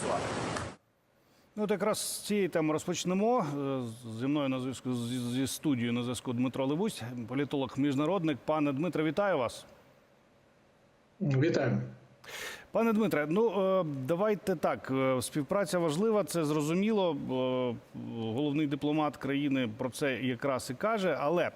працювати. Ну, от якраз з цієї теми розпочнемо. Е, Зі мною на зв'язку зі, зі студією на зв'язку Дмитро Левусь, політолог, міжнародник. Пане Дмитре, вітаю вас. Вітаю. Пане Дмитре, ну е, давайте так. е, Співпраця важлива, це зрозуміло. Головний дипломат країни про це якраз і каже. Але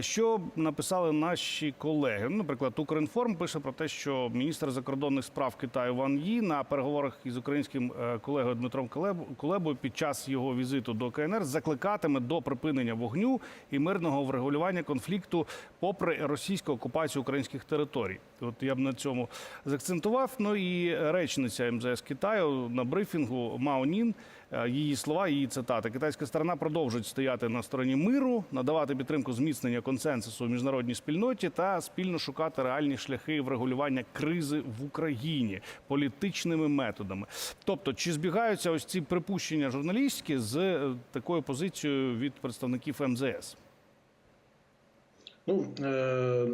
що написали наші колеги? Ну, наприклад, Укрінформ пише про те, що міністр закордонних справ Китаю Ван Ї на переговорах із українським е, колегою Дмитром Кулебою під час його візиту до КНР закликатиме до припинення вогню і мирного врегулювання конфлікту, попри російську окупацію українських територій. От я б на цьому заакцентував. Ну і речниця МЗС Китаю на брифінгу Мао Нін. е, Її слова, її цитати. Китайська сторона продовжить стояти на стороні миру, надавати підтримку зміцнення консенсусу у міжнародній спільноті та спільно шукати реальні шляхи врегулювання кризи в Україні політичними методами. Тобто, чи збігаються ось ці припущення журналістські з е, такою позицією від представників МЗС? Ну е,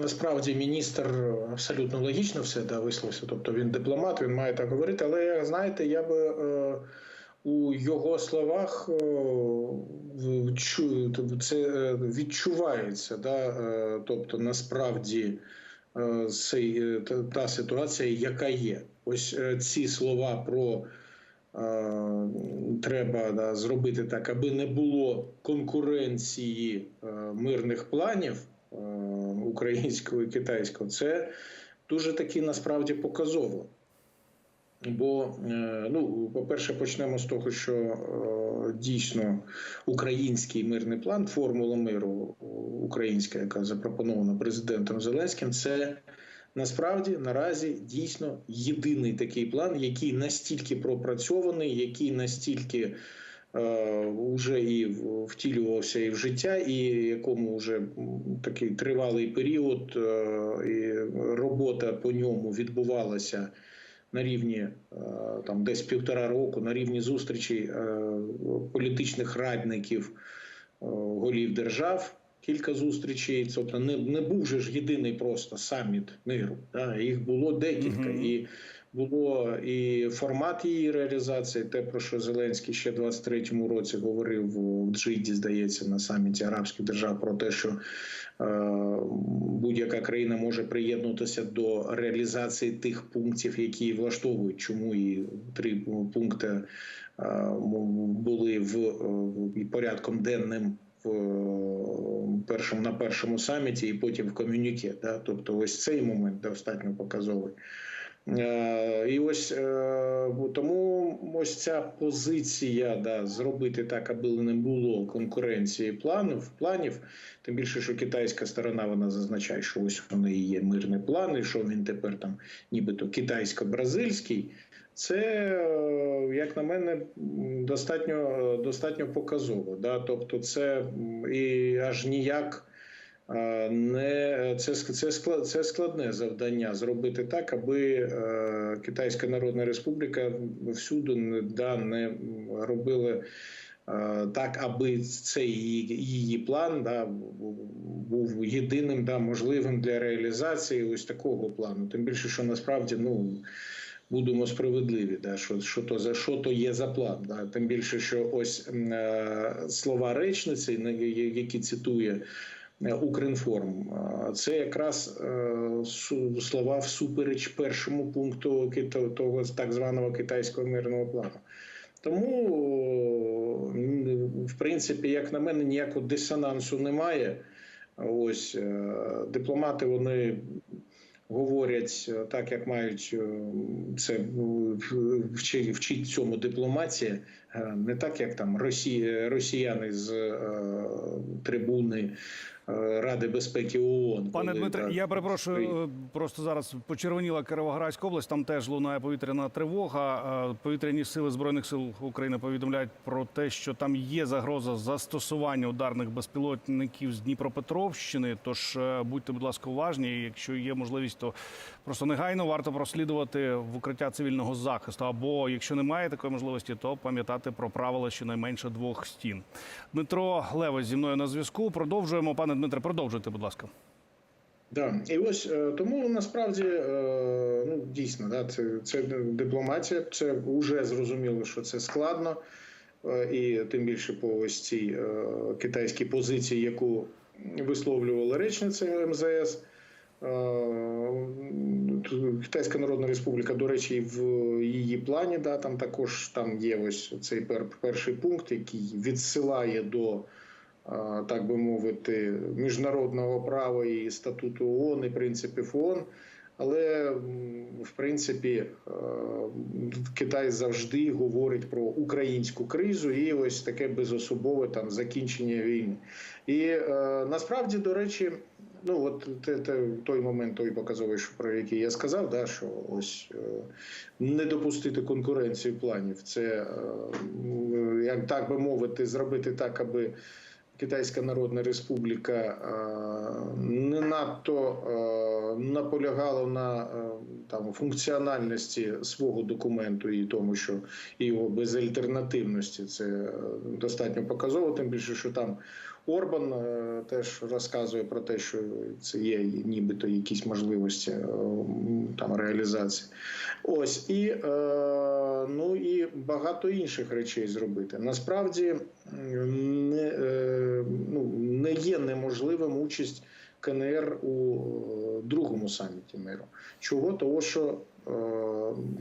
насправді міністр абсолютно логічно все да, висловився. Тобто він дипломат, він має так говорити. Але знаєте, я би е, у його словах е, тобто це е, відчувається. Да, е, тобто, насправді цей, та, ситуація, яка є. Ось ці слова про. Треба да, зробити так, аби не було конкуренції мирних планів українського і китайського. Це дуже таки насправді показово. Бо, е, ну, по-перше, почнемо з того, що е, дійсно український мирний план, формула миру українська, яка запропонована президентом Зеленським, це насправді наразі дійсно єдиний такий план, який настільки пропрацьований, який настільки е, вже і втілювався і в життя, і якому вже такий тривалий період, е, і робота по ньому відбувалася на рівні е, там десь півтора року, на рівні зустрічей е, політичних радників е, голів держав. Кілька зустрічей, тобто не, не був же ж єдиний просто саміт миру. Да? Їх було декілька, Мгм. і було і формат її реалізації, те про що Зеленський ще в 23-му році говорив в Джиді, здається, на саміті арабських держав про те, що е, будь-яка країна може приєднутися до реалізації тих пунктів, які влаштовують, чому і три пункти е, були в е, порядком денним першому на першому саміті, і потім в ком'юніке. Да? Тобто, ось цей момент достатньо показовий. Е, І ось е, тому ось ця позиція да, зробити так, аби не було конкуренції планів, планів. Тим більше, що китайська сторона вона зазначає, що ось вони є мирний план, що він тепер там нібито китайсько-бразильський. Це, е, як на мене, достатньо, достатньо показово. Да? Тобто, це і аж ніяк. Е, Не це це склад це складне завдання зробити так, аби е, Китайська Народна Республіка всюди не да не робили е, так, аби цей її, її план да був єдиним да можливим для реалізації ось такого плану. Тим більше, що насправді ну. Будемо справедливі, да, що, що то за що то є за план. Да. Тим більше, що ось е, слова речниці, які цитує е, Укрінформ, е, це якраз е, слова всупереч першому пункту того так званого китайського мирного плану. Тому, в принципі, як на мене, ніякого дисонансу немає. Ось е, дипломати вони говорять так, як мають це вчить цьому дипломатія, не так, як там росі, росіяни з трибуни Ради безпеки ООН. Пане коли, Дмитре, да, я перепрошую, е, просто зараз почервоніла Кіровоградська область. Там теж лунає повітряна тривога. Е, Повітряні сили збройних сил України повідомляють про те, що там є загроза застосування ударних безпілотників з Дніпропетровщини. Тож е, будьте, будь ласка, уважні. Якщо є можливість, то просто негайно варто прослідувати в укриття цивільного захисту. Або якщо немає такої можливості, то пам'ятати про правила щонайменше двох стін. Дмитро Лево зі мною на зв'язку. Продовжуємо. Пане Дмитре, продовжуйте, будь ласка. Да, і ось е, тому насправді е, ну дійсно, да, це, це дипломатія. Це вже зрозуміло, що це складно, Е, і тим більше по ось цій китайській позиції, яку висловлювала речниця МЗС. Китайська Народна Республіка, до речі, в її плані, да, там також там є ось цей перший пункт, який відсилає до так би мовити, міжнародного права і статуту ООН, і принципів ООН. Але в принципі е, Китай завжди говорить про українську кризу і ось таке безособове там закінчення війни. І е, насправді, до речі, ну от той момент, той показовий, що про який я сказав, да, що ось е, не допустити конкуренції планів, це як так би мовити, зробити так, аби. Китайська Народна Республіка е, не надто е, наполягала на е, там функціональності свого документу і тому, що його безальтернативності це достатньо показово. Тим більше, що там Орбан е, теж розказує про те, що це є нібито якісь можливості е, там реалізації. Ось і е, ну і багато інших речей зробити. Насправді не, ну, не є неможливим участь КНР у другому саміті миру. Чого? Того, що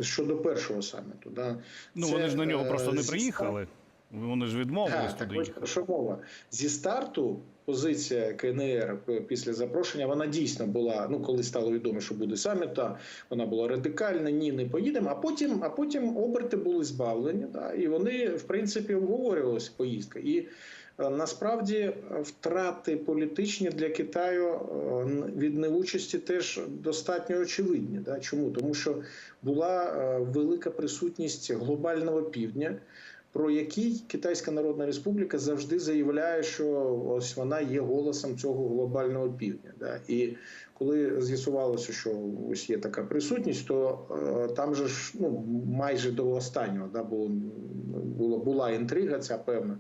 щодо першого саміту, да, Ну це, вони ж на нього просто не приїхали. Вони ж відмовились так, так туди їхати. що мова зі старту. Позиція КНР після запрошення вона дійсно була. Ну коли стало відомо, що буде саміт, вона була радикальна. Ні, не поїдемо. А потім, а потім оберти були збавлені, да, і вони в принципі обговорювалися поїздка. І е, насправді втрати політичні для Китаю е, від неучасті теж достатньо очевидні. Да. Чому тому, що була е, велика присутність глобального півдня про який Китайська Народна Республіка завжди заявляє, що ось вона є голосом цього глобального півдня. Да? І коли з'ясувалося, що ось є така присутність, то е, там же ж ну майже до останнього да, було, було була інтрига, ця певна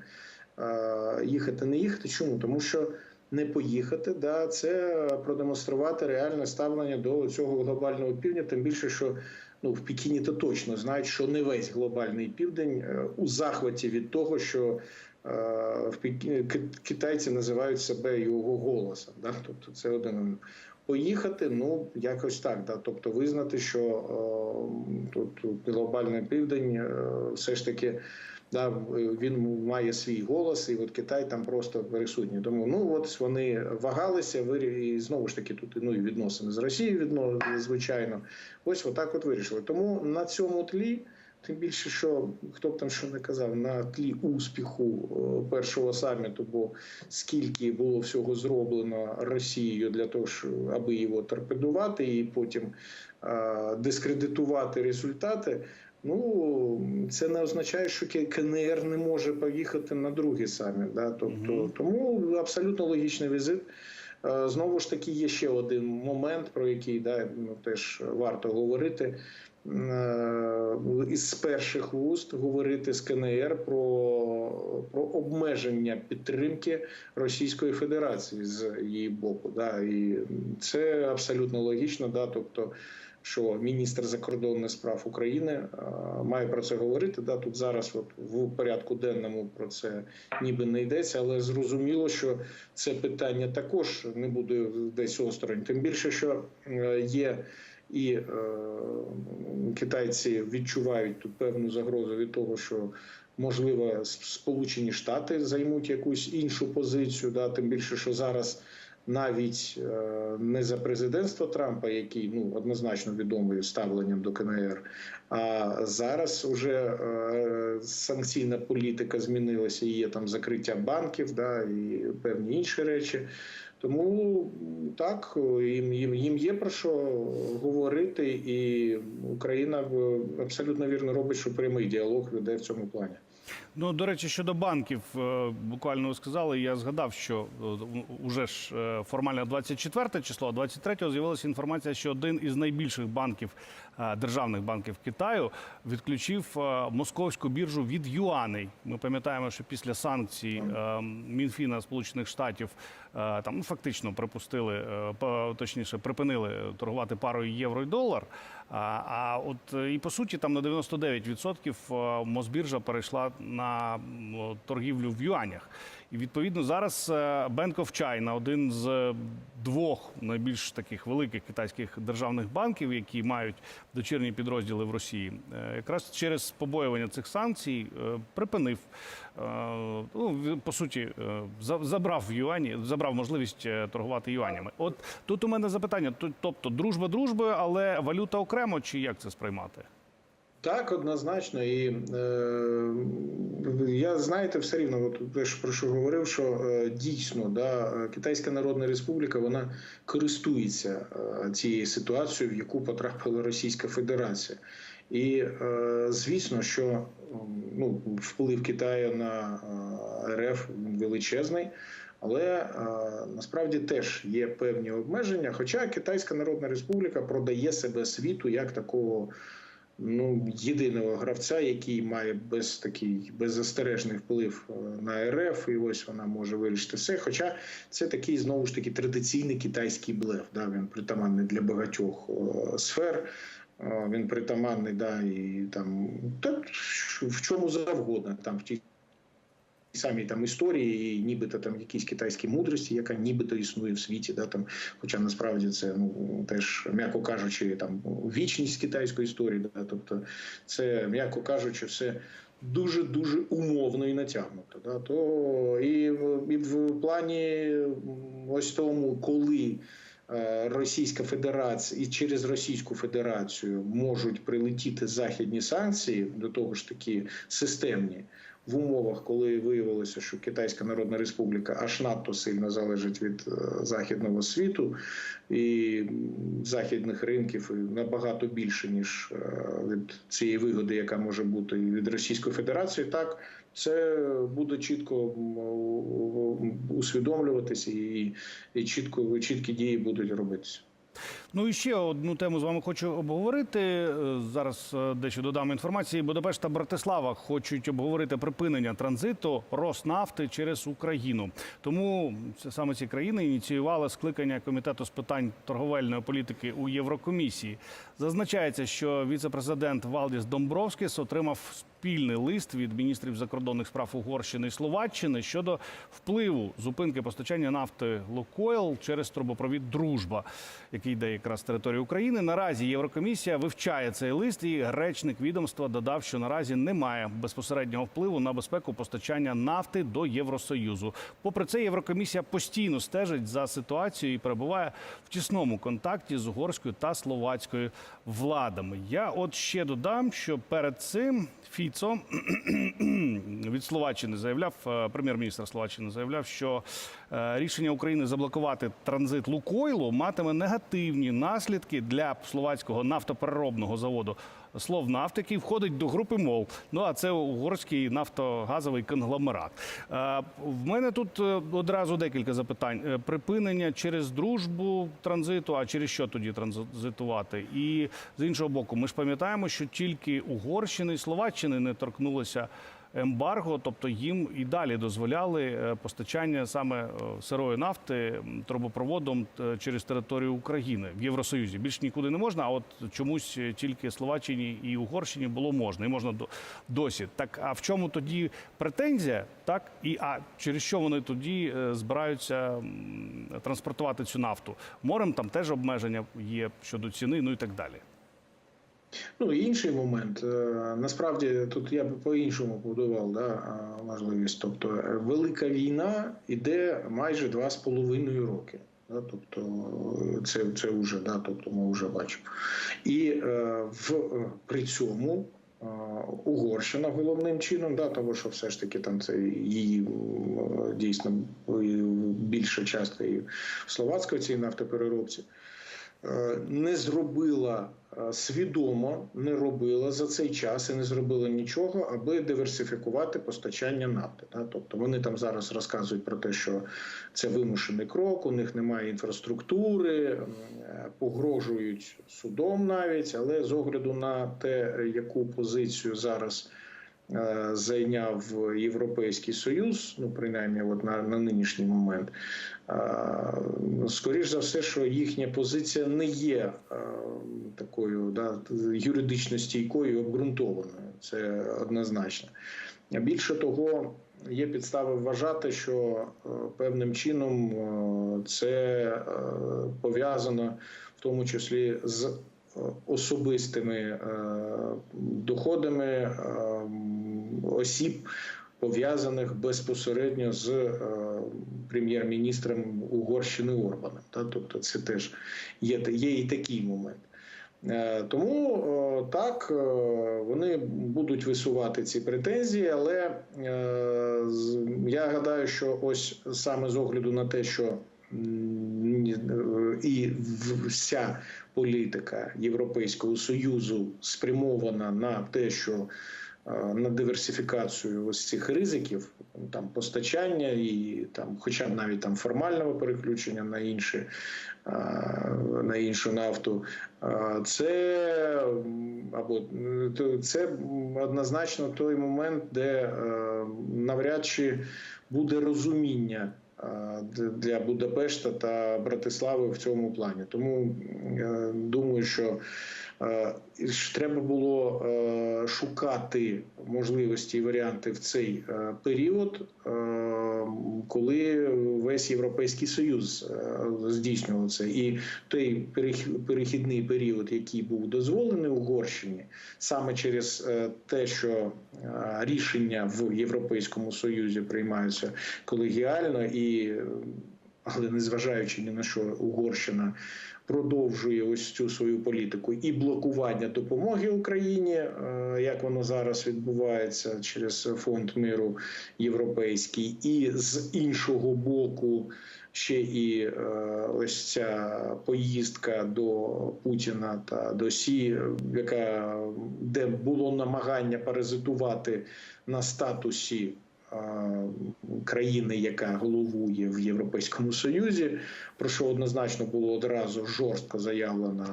е, їхати, не їхати. Чому? Тому що не поїхати, да, це продемонструвати реальне ставлення до цього глобального півдня, тим більше, що ну в Пекіні то точно знають, що не весь глобальний південь е, у захваті від того, що е, в Пекіні китайці називають себе його голосом. Да? Тобто це один. Поїхати, ну якось так, да. тобто визнати, що е, тут, глобальний південь е, все ж таки. Да, він має свій голос, і от Китай там просто присутній. Тому ну от вони вагалися, і знову ж таки тут ну і відносини з Росією відно, звичайно. Ось отак от вирішили. Тому на цьому тлі, тим більше, що хто б там що не казав, на тлі успіху е, першого саміту, бо скільки було всього зроблено Росією для того, аби його торпедувати і потім е, дискредитувати результати. Ну це не означає, що КНР не може поїхати на другий саміт. Да? Тобто, тому абсолютно логічний візит. Е, Знову ж таки, є ще один момент, про який да, ну, теж варто говорити. Е, Із перших вуст говорити з КНР про, про обмеження підтримки Російської Федерації з її боку. Да, і це абсолютно логічно. Да, тобто, що міністр закордонних справ України е, має про це говорити. Да, тут зараз, от в порядку денному, про це ніби не йдеться, але зрозуміло, що це питання також не буде десь осторонь. Тим більше, що е, є і е, китайці відчувають тут певну загрозу від того, що можливо Сполучені Штати займуть якусь іншу позицію. Да, тим більше, що зараз. Навіть е, не за президентства Трампа, який ну однозначно відомий ставленням до КНР, а зараз вже е, санкційна політика змінилася. Є там закриття банків, да і певні інші речі. Тому так їм, їм, їм є про що говорити, і Україна абсолютно вірно робить, що прямий діалог веде в цьому плані. Ну, до речі, щодо банків, е, буквально ви сказали, я згадав, що вже уже ж е, формально 24 число, а 23 з'явилася інформація, що один із найбільших банків, е, державних банків Китаю, відключив е, московську біржу від юаней. Ми пам'ятаємо, що після санкцій е, Мінфіна Сполучених Штатів е, там ну, фактично припустили, е, точніше, припинили торгувати парою євро і долар. А, а от е, і по суті, там на 99% е, Мосбіржа перейшла на торгівлю в юанях. І відповідно зараз е, Bank of China, один з двох найбільш таких великих китайських державних банків, які мають дочірні підрозділи в Росії, е, якраз через побоювання цих санкцій е, припинив е, ну, по суті, е, за- забрав юані, забрав можливість е, торгувати юанями. От тут у мене запитання: тобто дружба дружбою, але валюта окремо, чи як це сприймати? Так, однозначно. І е, я знаєте, все рівно, от про що говорив, що е, дійсно да, Китайська Народна Республіка вона користується е, цією ситуацією, в яку потрапила Російська Федерація. І е, звісно, що ну, вплив Китаю на е, РФ величезний. Але е, насправді теж є певні обмеження. Хоча Китайська Народна Республіка продає себе світу як такого ну, єдиного гравця, який має без такий беззастережний вплив е, на РФ, і ось вона може вирішити все. Хоча це такий знову ж таки традиційний китайський блеф. Да? Він притаманний для багатьох о, сфер. О, Він притаманний, да, і там та, в чому завгодно, там в тій самій там історії, і нібито там якісь китайські мудрості, яка нібито існує в світі, да там, хоча насправді це ну теж м'яко кажучи, там вічність китайської історії, да, тобто це м'яко кажучи, все. Дуже дуже умовно і натягнуто. Да? То і в, і в плані ось тому, коли е, Російська Федерація і через Російську Федерацію можуть прилетіти західні санкції, до того ж таки системні, в умовах, коли виявилося, що Китайська Народна Республіка аж надто сильно залежить від е, західного світу і західних ринків набагато більше ніж е, від цієї вигоди, яка може бути і від Російської Федерації, так це буде чітко усвідомлюватися і, і чітко чіткі дії будуть робитися. Ну і ще одну тему з вами хочу обговорити. Е, Зараз е, дещо додам інформації. Будапешт та Братислава хочуть обговорити припинення транзиту Роснафти через Україну. Тому саме ці країни ініціювали скликання комітету з питань торговельної політики у Єврокомісії. Зазначається, що віце-президент Валдіс Домбровскіс отримав спільний лист від міністрів закордонних справ Угорщини і Словаччини щодо впливу зупинки постачання нафти Лукойл через трубопровід Дружба, який йде якраз території України. Наразі Єврокомісія вивчає цей лист, і речник відомства додав, що наразі немає безпосереднього впливу на безпеку постачання нафти до Євросоюзу. Попри це, Єврокомісія постійно стежить за ситуацією і перебуває в тісному контакті з угорською та словацькою владами. Я от ще додам, що перед цим Фіцо від Словаччини заявляв, е, прем'єр-міністр Словаччини заявляв, що е, рішення України заблокувати транзит Лукойлу матиме негативні наслідки для словацького нафтопереробного заводу Словнафт, який входить до групи МОЛ. Ну а це угорський нафтогазовий конгломерат. Е, В мене тут е, одразу декілька запитань: Е, припинення через дружбу транзиту, а через що тоді транзитувати? І з іншого боку, ми ж пам'ятаємо, що тільки Угорщини і Словаччини не торкнулося ембарго, тобто їм і далі дозволяли е, постачання саме е, сирої нафти трубопроводом е, через територію України в Євросоюзі. Більш нікуди не можна. А от чомусь тільки Словаччині і Угорщині було можна, і можна досі. Так а в чому тоді претензія? Так і а через що вони тоді збираються транспортувати цю нафту? Морем там теж обмеження є щодо ціни, ну і так далі. Ну і інший момент. Е, Насправді тут я б по-іншому будував да, е, можливість. Тобто, е, велика війна іде майже два з половиною роки. Да, тобто це, це вже да, тобто ми вже бачимо. І е, в, при цьому Угорщина головним чином, да, тому що все ж таки там це її дійсно більша частка і словацької цієї нафтопереробці не зробила е, свідомо, не робила за цей час і не зробила нічого, аби диверсифікувати постачання нафти. Тобто вони там зараз розказують про те, що це вимушений крок, у них немає інфраструктури, е, погрожують судом навіть, але з огляду на те, яку позицію зараз е, зайняв Європейський Союз, ну принаймні, от на, на нинішній момент. Е, Скоріш за все, що їхня позиція не є е, такою да, юридично стійкою обґрунтованою. Це однозначно. Більше того, є підстави вважати, що е, певним чином е, це е, пов'язано в тому числі з е, особистими е, доходами е, осіб, пов'язаних безпосередньо з е, прем'єр-міністром Угорщини Орбаном. Тобто, це теж є, є і такий момент. Е, Тому е, так е, вони будуть висувати ці претензії, але е, я гадаю, що ось саме з огляду на те, що е, і вся політика Європейського союзу спрямована на те, що е, на диверсифікацію ось цих ризиків, там постачання і там, хоча б навіть там формального переключення на інші е, на іншу нафту, е, це або це однозначно той момент, де е, навряд чи буде розуміння для Будапешта та Братислави в цьому плані. Тому е, думаю, що е, треба було е, шукати можливості і варіанти в цей е, період, е, коли весь європейський союз е, здійснював і той перех- перехідний період, який був дозволений Угорщині, саме через е, те, що е, рішення в Європейському Союзі приймаються колегіально і. Але незважаючи ні на що, Угорщина продовжує ось цю свою політику і блокування допомоги Україні, е, як воно зараз відбувається через фонд миру європейський, і з іншого боку. Ще і е, ось ця поїздка до Путіна та до Сі, яка де було намагання паразитувати на статусі країни, яка головує в Європейському Союзі, про що однозначно було одразу жорстко заявлено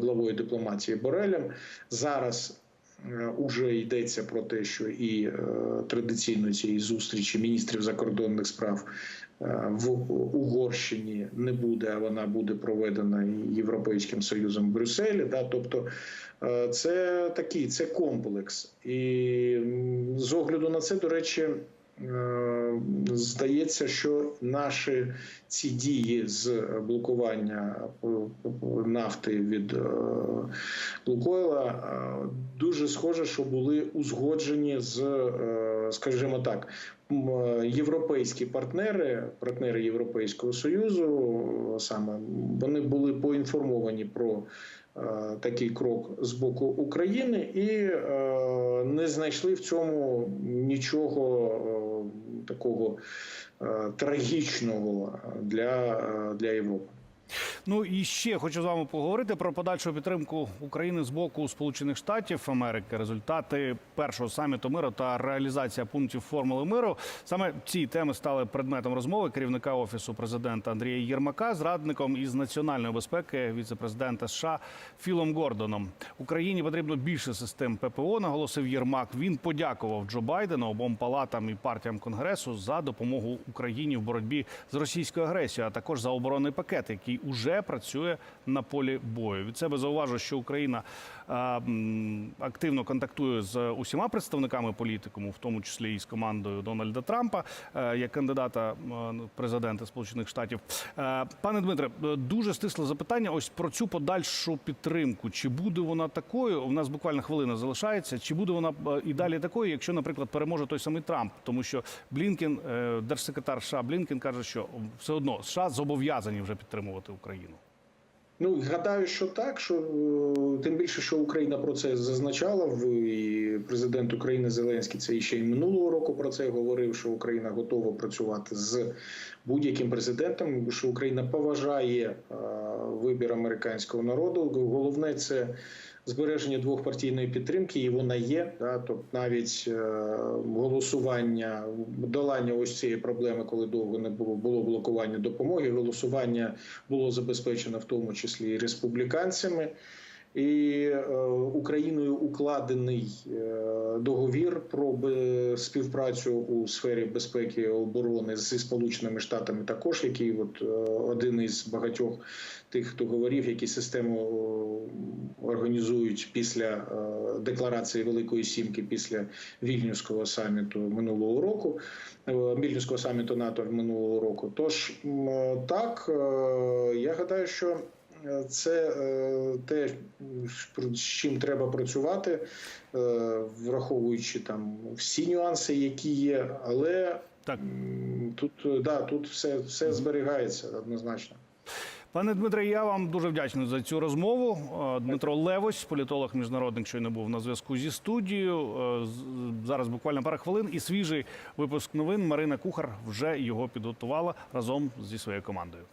главою дипломатії Борелем. Зараз е, уже йдеться про те, що і е, традиційно цієї зустрічі міністрів закордонних справ е, в Угорщині не буде, а вона буде проведена Європейським Союзом в Брюсселі. Да? Тобто е, це такий це комплекс. І з огляду на це, до речі, е, здається, що наші ці дії з блокування е, нафти від е, Лукойла е, дуже схоже, що були узгоджені з, е, скажімо так, європейські партнери, партнери Європейського союзу, саме вони були поінформовані про. е, Такий крок з боку України і е, не знайшли в цьому нічого е, такого трагічного для, для Європи. Ну і ще хочу з вами поговорити про подальшу підтримку України з боку Сполучених Штатів Америки, результати першого саміту миру та реалізація пунктів формули миру. Саме ці теми стали предметом розмови керівника офісу президента Андрія Єрмака з радником із національної безпеки віцепрезидента США Філом Гордоном. Україні потрібно більше систем ППО. Наголосив Єрмак. Він подякував Джо Байдену, обом палатам і партіям конгресу за допомогу Україні в боротьбі з російською агресією, а також за оборонний пакет, який уже працює на полі бою. Від себе зауважу, що Україна активно контактує з усіма представниками політикуму, в тому числі і з командою Дональда Трампа, е, як кандидата в президенти Сполучених Штатів. Е, Пане Дмитре, е, дуже стисле запитання. Ось про цю подальшу підтримку. Чи буде вона такою? У нас буквально хвилина залишається. Чи буде вона і далі такою, якщо, наприклад, переможе той самий Трамп? Тому що Блінкен, держсекретар США Блінкен каже, що все одно США зобов'язані вже підтримувати Україну. Ну гадаю, що так. Що е, тим більше, що Україна про це зазначала в президент України Зеленський це ще й минулого року про це говорив. Що Україна готова працювати з будь-яким президентом. Що Україна поважає е, вибір американського народу. Головне це збереження двохпартійної підтримки, і вона є. Да, тобто навіть е, голосування долання ось цієї проблеми, коли довго не було було блокування допомоги. Голосування було забезпечено в тому числі і республіканцями. І е, Україною укладений е, договір про співпрацю у сфері безпеки і оборони зі Сполученими Штатами, також який от е, один із багатьох тих договорів, які систему організують після декларації Великої Сімки, після Вільнюського саміту минулого року, Вільнюського саміту НАТО минулого року. Тож так, я гадаю, що це е, те, з чим треба працювати, е, враховуючи там всі нюанси, які є, але Так. тут е, да, тут все, все зберігається однозначно. Пане Дмитре, я вам дуже вдячний за цю розмову. Дмитро Левось, політолог міжнародник, щойно був на зв'язку зі студією. Зараз буквально пара хвилин. І свіжий випуск новин Марина Кухар вже його підготувала разом зі своєю командою.